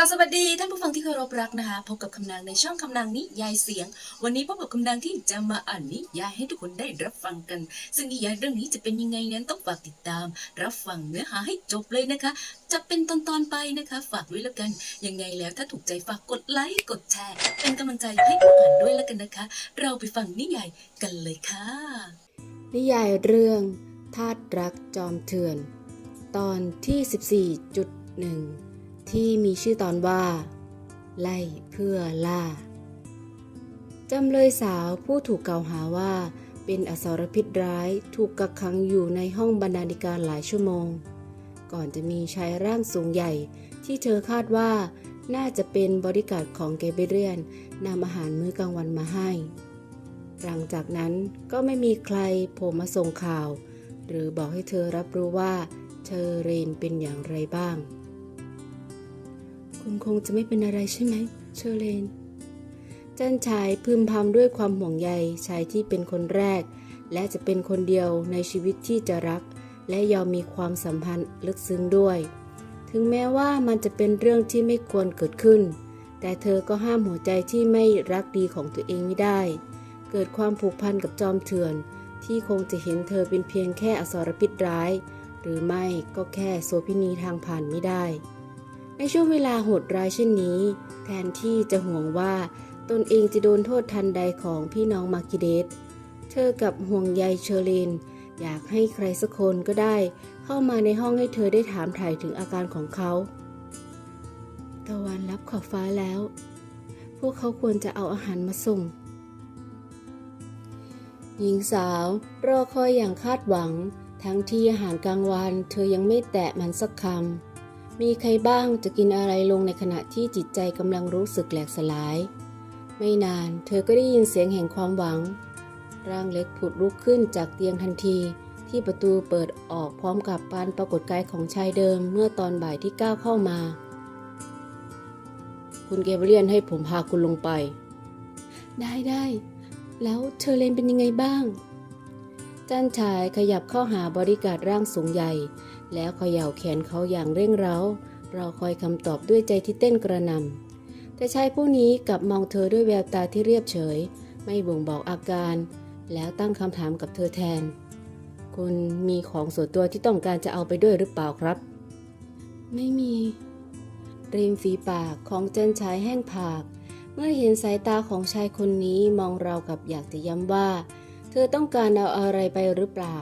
กาบสวัสดีท่านผู้ฟังที่เคารพรักนะคะ พบกับคำนางในช่องคำนางนิยายเสียง วันนี้พบกับคำนางที่จะมาอ่านนิยายให้ทุกคนได้รับฟังกัน ซึ่งนิยายเรื่องนี้จะเป็นยังไงนั้นต้องฝากติดตาม รับฟังเนื้อหาให้จบเลยนะคะ จะเป็นตอนๆไปนะคะ ฝากด้วยแล้วกัน ยังไงแล้วถ้าถูกใจฝากกดไลค์กดแชร์ เป็นกำลังใจให้ผู้อ่านด้วยแล้วกันนะคะ เราไปฟังนิยายกันเลยค่ะ นิยายเรื่องทาตรักจอมเถื่อน ตอนที่ 14.1 ที่มีชื่อตอนว่า ไล่เพื่อล่า จำเลยสาวผู้ถูกกล่าวหาว่า เป็นอสรพิษร้ายถูกกักขังอยู่ในห้องบรรณาธิการหลายชั่วโมง ก่อนจะมีชายร่างสูงใหญ่ที่เธอคาดว่าน่าจะเป็นบริการของเกเบเรียนนำอาหารมื้อกลางวันมาให้ หลังจากนั้นก็ไม่มีใครโผล่มาส่งข่าว หรือบอกให้เธอรับรู้ว่าเชอเรนเป็นอย่างไรบ้าง คุณคงจะไม่เป็นอะไรใช่ไหมเชอเรนจันชายพึมพำด้วยความห่วงใยชายที่เป็นคนแรก และจะเป็นคนเดียวในชีวิตที่จะรัก และยอมมีความสัมพันธ์ลึกซึ้งด้วย ถึงแม้ว่ามันจะเป็นเรื่องที่ไม่ควรเกิดขึ้น แต่เธอก็ห้ามหัวใจที่ไม่รักดีของตัวเองไม่ได้ เกิดความผูกพันกับจอมเถื่อน ที่คงจะเห็นเธอเป็นเพียงแค่อสรพิษร้าย หรือไม่ก็แค่โสพินีทางผ่านไม่ได้ ในช่วงเวลาโหดร้ายเช่นนี้ แทนที่จะห่วงว่าตนเองจะโดนโทษทันใดของพี่น้องมากิเดส เธอกับห่วงใยเชอรีนอยากให้ใครสักคนก็ได้ เข้ามาในห้องให้เธอได้ถามถ่ายถึงอาการของเขา ตะวันรับขอบฟ้าแล้ว พวกเขาควรจะเอาอาหารมาส่ง หญิงสาวรอคอยอย่างคาดหวัง ทั้งที่อาหารกลางวัน เธอยังไม่แตะมันสักคำ มีใครบ้างจะกินอะไรลงในขณะที่จิตใจกำลังรู้สึกแหลกสลาย ไม่นานเธอก็ได้ยินเสียงแห่งความหวัง ร่างเล็กผุดลุกขึ้นจากเตียงทันที ที่ประตูเปิดออกพร้อมกับการปรากฏกายของชายเดิมเมื่อตอนบ่ายที่ก้าวเข้ามา คุณเกเบเรียนให้ผมพาคุณลงไป ได้ได้แล้วเชอเลนเป็นยังไงบ้าง จันชายขยับเข้าหาบริการร่างสูงใหญ่ แล้วเขย่าแขนเขาอย่างเร่งเร้ารอคอยคำตอบด้วยใจที่เต้นกระนำแต่ชายผู้นี้กลับมองเธอด้วยแววตาที่เรียบเฉย ไม่บ่งบอกอาการ แล้วตั้งคำถามกับเธอแทน คุณมีของส่วนตัวที่ต้องการจะเอาไปด้วยหรือเปล่าครับ ไม่มี ริมฝีปากของเจนชายแห้งผาก เมื่อเห็นสายตาของชายคนนี้มองเรากับอยากจะย้ำว่า เธอต้องการเอาอะไรไปหรือเปล่า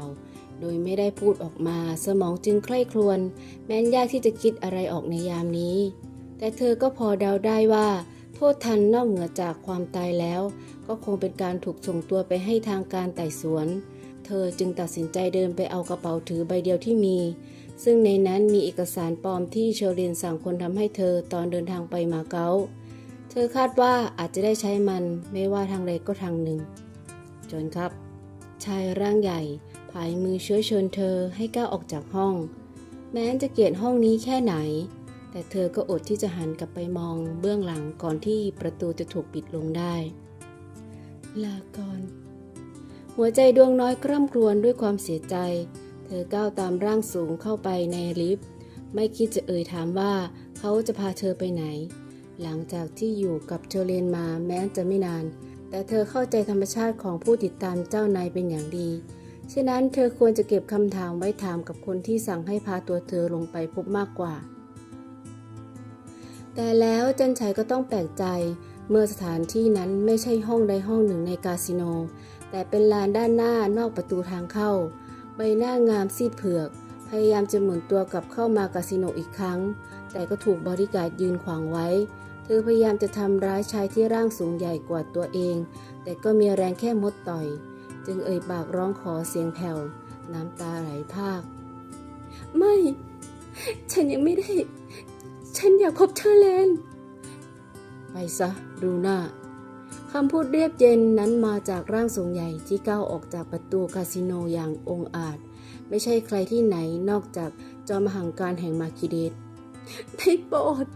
โดยไม่ได้พูดออกมาสมองจึงใคร่ครวญแม้นยากที่จะคิดอะไรออกในยามนี้ แต่เธอก็พอเดาได้ว่า โทษทันนอกเหนือจากความตายแล้ว ก็คงเป็นการถูกส่งตัวไปให้ทางการไต่สวน เธอจึงตัดสินใจเดินไปเอากระเป๋าถือใบเดียวที่มี ซึ่งในนั้นมีเอกสารปลอมที่เชอรีนสั่งคนทำให้เธอตอนเดินทางไปมาเก๊าเธอคาดว่าอาจจะได้ใช้มันไม่ว่าทางใดก็ทางหนึ่งจนครับ ชายร่างใหญ่ ผายมือเชื้อเชิญเธอให้ก้าวออกจากห้อง แม้จะเกลียดห้องนี้แค่ไหน แต่เธอก็อดที่จะหันกลับไปมองเบื้องหลังก่อนที่ประตูจะถูกปิดลงได้ ลาก่อน หัวใจดวงน้อยกร่ำกรวญด้วยความเสียใจ เธอก้าวตามร่างสูงเข้าไปในลิฟต์ ไม่คิดจะเอ่ยถามว่าเขาจะพาเธอไปไหน หลังจากที่อยู่กับเชอเรนมาแม้จะไม่นาน แต่เธอเข้าใจธรรมชาติของผู้ติดตามเจ้านายเป็นอย่างดี ฉะนั้นเธอควรจะเก็บคำถามไว้ถามกับคนที่สั่งให้พาตัวเธอลงไปพบมากกว่า แต่แล้วจันชัยก็ต้องแปลกใจเมื่อสถานที่นั้นไม่ใช่ห้องใดห้องหนึ่งในคาสิโน แต่เป็นลานด้านหน้านอกประตูทางเข้า ใบหน้างามซีดเผือก พยายามจะหมุนตัวกลับเข้ามากาสิโนอีกครั้ง แต่ก็ถูกบริการยืนขวางไว้ เธอพยายามจะทำร้ายชายที่ร่างสูงใหญ่กว่าตัวเอง แต่ก็มีแรงแค่มดต่อย จึงเอ่ยปากร้องขอเสียงแผ่ว น้ำตาไหลพาก ไม่ ฉันยังไม่ได้ ฉันอยากพบเธอเลนไปซะดูหน้าคำพูดเรียบเย็นนั้นมาจากร่างสูงใหญ่ที่ก้าวออกจากประตูคาสิโนอย่างองอาจ ไม่ใช่ใครที่ไหนนอกจากจอมหังการแห่งมาคิเดสได้โปรด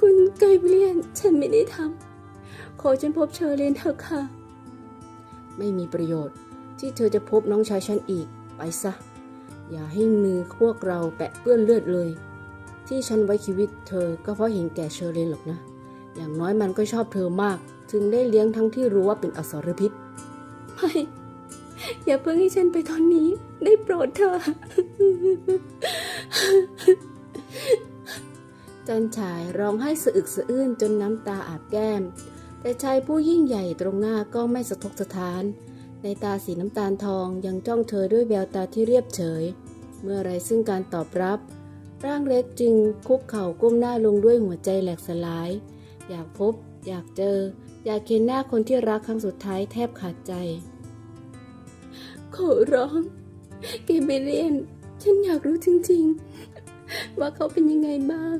คุณไกเบเลียน ฉันไม่ได้ทำขอฉันพบเชอเลนเถอะค่ะ ไม่มีประโยชน์ ที่เธอจะพบน้องชายฉันอีก ไปซะ อย่าให้มือพวกเราแปะเปื้อนเลือดเลย ที่ฉันไว้ชีวิตเธอก็เพราะเห็นแก่เชอร์เลนหรอกนะ อย่างน้อยมันก็ชอบเธอมาก ถึงได้เลี้ยงทั้งที่รู้ว่าเป็นอสรพิษ ไม่ อย่าเพิ่งให้ฉันไปตอนนี้ ได้โปรดเธอ จันฉายร้องไห้สะอึกสะอื้นจนน้ำตาอาบแก้ม แต่ชายผู้ยิ่งใหญ่ตรงหน้าก็ไม่สะทกสะท้าน ในตาสีน้ำตาลทองยังจ้องเธอด้วยแววตาที่เรียบเฉย เมื่อไรซึ่งการตอบรับ ร่างเล็กจึงคุกเข่าก้มหน้าลงด้วยหัวใจแหลกสลาย อยากพบ อยากเจอ อยากเห็นหน้าคนที่รักครั้งสุดท้ายแทบขาดใจ ขอร้องเกเบเรียนฉันอยากรู้จริงๆ ว่าเขาเป็นยังไงบ้าง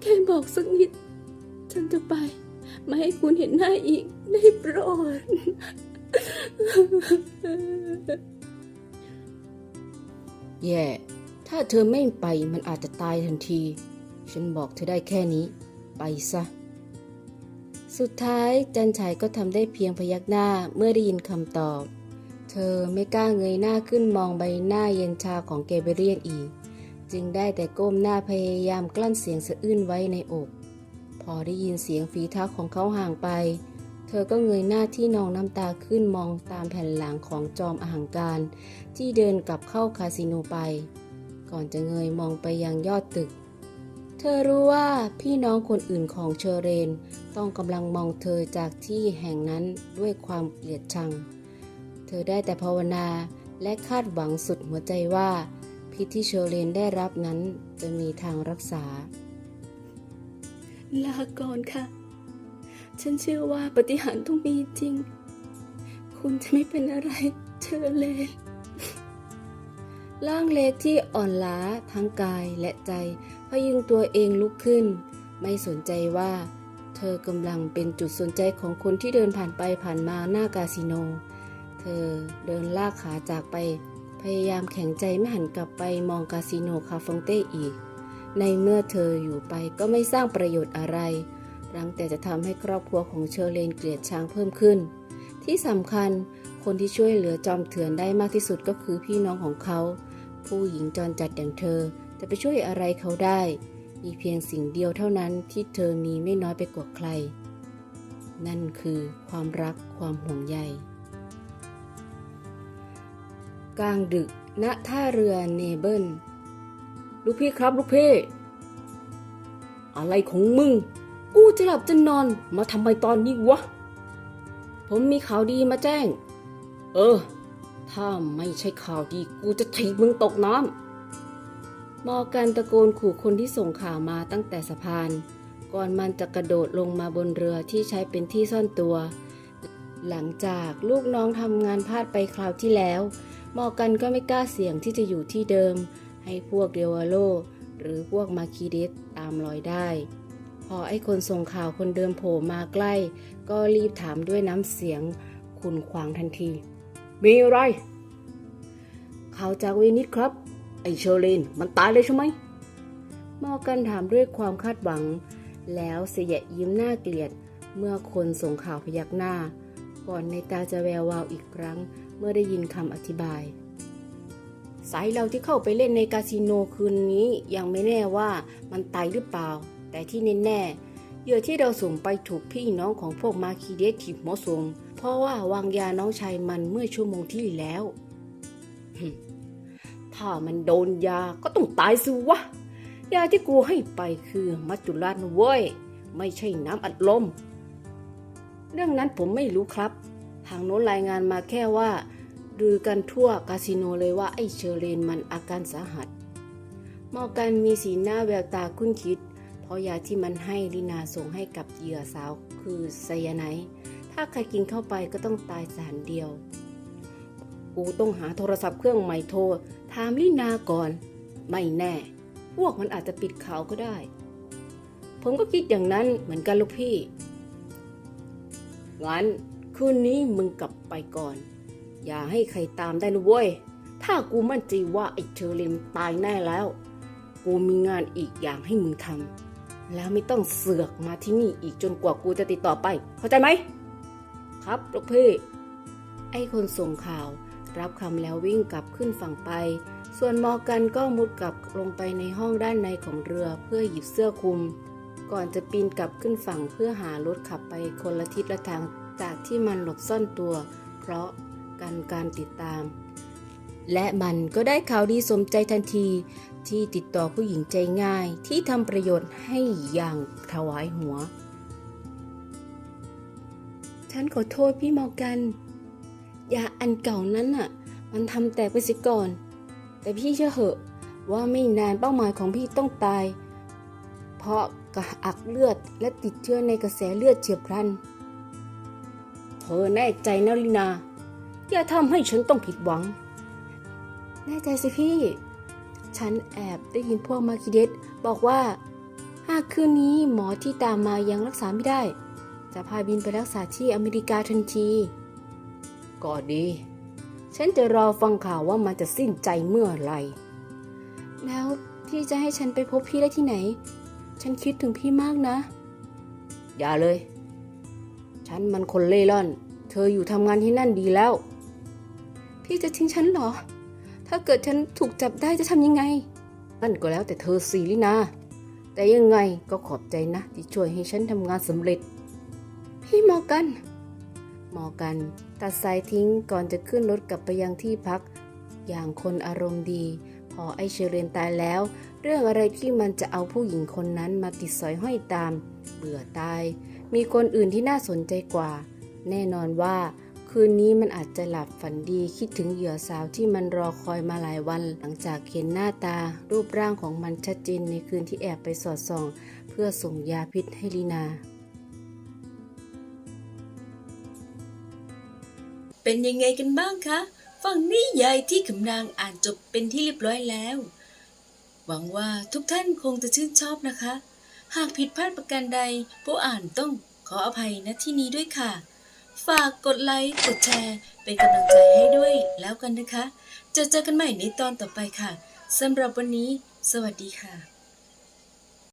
แค่บอกสักนิด ฉันจะไป ไม่ให้คุณเห็นหน้าอีกได้โปรด แย่ ถ้าเธอไม่ไปมันอาจจะตายทันที ฉันบอกเธอได้แค่นี้ ไปซะ สุดท้ายจันชัยก็ทำได้เพียงพยักหน้าเมื่อได้ยินคำตอบ เธอไม่กล้าเงยหน้าขึ้นมองใบหน้าเย็นชาของเกเบเรียนอีก จึงได้แต่ก้มหน้าพยายามกลั้นเสียงสะอื้นไว้ในอก อได้ยินเสียงฝีเท้าของเขาห่างไป เธอก็เงยหน้าที่นองน้ำตาขึ้นมองตามแผ่นหลังของจอมอหังการ ที่เดินกลับเข้าคาสิโนไป ก่อนจะเงยมองไปยังยอดตึก เธอรู้ว่าพี่น้องคนอื่นของเชอเรน ต้องกำลังมองเธอจากที่แห่งนั้นด้วยความเกลียดชัง เธอได้แต่ภาวนาและคาดหวังสุดหัวใจว่าพิษที่เชอเรนได้รับนั้นจะมีทางรักษา ลาก่อนค่ะ ฉันเชื่อว่าปฏิหารต้องมีจริง คุณจะไม่เป็นอะไรเชอเลนร่างเล็กที่อ่อนล้าทั้งกายและใจ พยุงตัวเองลุกขึ้น ไม่สนใจว่า เธอกำลังเป็นจุดสนใจของคนที่เดินผ่านไปผ่านมาหน้าคาสิโน เธอเดินลากขาจากไป พยายามแข็งใจไม่หันกลับไปมองคาสิโนคาฟงเต้อีก ในเมื่อเธออยู่ไปก็ไม่สร้างประโยชน์อะไรรังแต่จะทำให้ครอบครัวของเชอร์เลนเกลียดช้างเพิ่มขึ้น ที่สำคัญคนที่ช่วยเหลือจอมเถื่อนได้มากที่สุดก็คือพี่น้องของเขา ผู้หญิงจรจัดอย่างเธอจะไปช่วยอะไรเขาได้ มีเพียงสิ่งเดียวเท่านั้นที่เธอมีไม่น้อยไปกว่าใคร นั่นคือความรักความห่วงใยกลางดึกณท่าเรือเนเบิล ลูกพี่ครับ ลูกพี่ อะไรของมึง กูจะหลับจะนอนมาทำไมตอนนี้วะ ผมมีข่าวดีมาแจ้ง เออ ถ้าไม่ใช่ข่าวดีกูจะถีบมึงตกน้ำมอกันตะโกนขู่คนที่ส่งข่าวมาตั้งแต่สะพาน ก่อนมันจะกระโดดลงมาบนเรือที่ใช้เป็นที่ซ่อนตัว หลังจากลูกน้องทำงานพลาดไปคราวที่แล้ว มอกันก็ไม่กล้าเสี่ยงที่จะอยู่ที่เดิม ให้พวกเดวาโลหรือพวกมาคีเดสตามรอยได้ พอไอ้คนส่งข่าวคนเดิมโผล่มาใกล้ ก็รีบถามด้วยน้ำเสียงขุนขวางทันที มีอะไรข่าวจากเวนิสครับ ไอเชอร์เลนมันตายเลยใช่ไหมมอกันถามด้วยความคาดหวัง แล้วเสียยิ้มหน้าเกลียดเมื่อคนส่งข่าวพยักหน้า ก่อนในตาจะแวววาวอีกครั้งเมื่อได้ยินคำอธิบาย สายเราที่เข้าไปเล่นในคาสิโนคืนนี้ยังไม่แน่ว่ามันตายหรือเปล่า แต่ที่แน่ๆเหยื่อที่เราส่งไปถูกพี่น้องของพวกมาคีเดสถีบหมอสงเพราะว่าวางยาน้องชายมันเมื่อชั่วโมงที่แล้ว ถ้ามันโดนยาก็ต้องตายสิวะ ยาที่กูให้ไปคือมัจจุราชนเว้ย ไม่ใช่น้ำอัดลม เรื่องนั้นผมไม่รู้ครับ ทางโน้นรายงานมาแค่ว่า ลือกันทั่วคาสิโนเลยว่าไอ้เชอร์เลนมันอาการสาหัสมอกันมีสีหน้าแววตาคุ้นคิด เพราะยาที่มันให้ลินาส่งให้กับเหยื่อสาวคือไซยาไนถ้าใครกินเข้าไปก็ต้องตายสารเดียว กูต้องหาโทรศัพท์เครื่องใหม่โทรถามลินาก่อน ไม่แน่ พวกมันอาจจะปิดข่าวก็ได้ ผมก็คิดอย่างนั้นเหมือนกันลูกพี่ งั้นคืนนี้มึงกลับไปก่อน อย่าให้ใครตามได้นะเว้ย ถ้ากูมั่นใจว่าไอ้เชอร์เลนตายแน่แล้ว กูมีงานอีกอย่างให้มึงทำแล้วไม่ต้องเสือกมาที่นี่อีกจนกว่ากูจะติดต่อไป เข้าใจไหม ครับลูกพี่ไอ้คนส่งข่าว รับคำแล้ววิ่งกลับขึ้นฝั่งไป ส่วนมอร์กันก็มุดกลับลงไปในห้องด้านในของเรือเพื่อหยิบเสื้อคลุม ก่อนจะปีนกลับขึ้นฝั่งเพื่อหารถขับไปคนละทิศละทางจากที่มันหลบซ่อนตัว เพราะ กันการติดตาม และมันก็ได้ข่าวดีสมใจทันที ที่ติดต่อผู้หญิงใจง่ายที่ทำประโยชน์ให้อย่างถวายหัว ฉันขอโทษพี่มอกัน ยาอันเก่านั้นน่ะ มันทำแตกไปสิก่อน แต่พี่เชื่อเหอะว่าไม่นานเป้าหมายของพี่ต้องตาย เพราะกระอักเลือดและติดเชื้อในกระแสเลือดเฉียบพลัน เธอแน่ใจนะลินา อย่าทำให้ฉันต้องผิดหวัง แน่ใจสิพี่ ฉันแอบได้ยินพวกมาคิเดสบอกว่า หากคืนนี้หมอที่ตามมายังรักษาไม่ได้ จะพาบินไปรักษาที่อเมริกาทันที ก็ดี ฉันจะรอฟังข่าวว่ามันจะสิ้นใจเมื่อไหร่ แล้วพี่จะให้ฉันไปพบพี่ได้ที่ไหน ฉันคิดถึงพี่มากนะ อย่าเลย ฉันมันคนเล่ร่อน เธออยู่ทำงานที่นั่นดีแล้ว พี่จะทิ้งฉันเหรอ ถ้าเกิดฉันถูกจับได้จะทำยังไง นั่นก็แล้วแต่เธอสิลินา แต่ยังไงก็ขอบใจนะที่ช่วยให้ฉันทำงานสำเร็จ พี่มอร์กัน มอร์กัน ตัดสายทิ้งก่อนจะขึ้นรถกลับไปยังที่พัก อย่างคนอารมณ์ดี พอไอเชเรนตายแล้ว เรื่องอะไรที่มันจะเอาผู้หญิงคนนั้นมาติดสอยห้อยตาม เบื่อตาย มีคนอื่นที่น่าสนใจกว่า แน่นอนว่า คืนนี้มันอาจจะหลับฝันดีคิดถึงเหยื่อสาวที่มันรอคอยมาหลายวัน หลังจากเห็นหน้าตา รูปร่างของมันชัดเจนในคืนที่แอบไปสอดส่อง เพื่อส่งยาพิษให้ลีนา เป็นยังไงกันบ้างคะฟังนิยายที่คำนางอ่านจบเป็นที่เรียบร้อยแล้ว หวังว่าทุกท่านคงจะชื่นชอบนะคะ หากผิดพลาดประการใดผู้อ่านต้องขออภัยณที่นี้ด้วยค่ะ ฝากกดไลค์ กดแชร์ เป็นกำลังใจให้ด้วยแล้วกันนะคะ จะเจอกันใหม่ในตอนต่อไปค่ะสำหรับวันนี้ สวัสดีค่ะ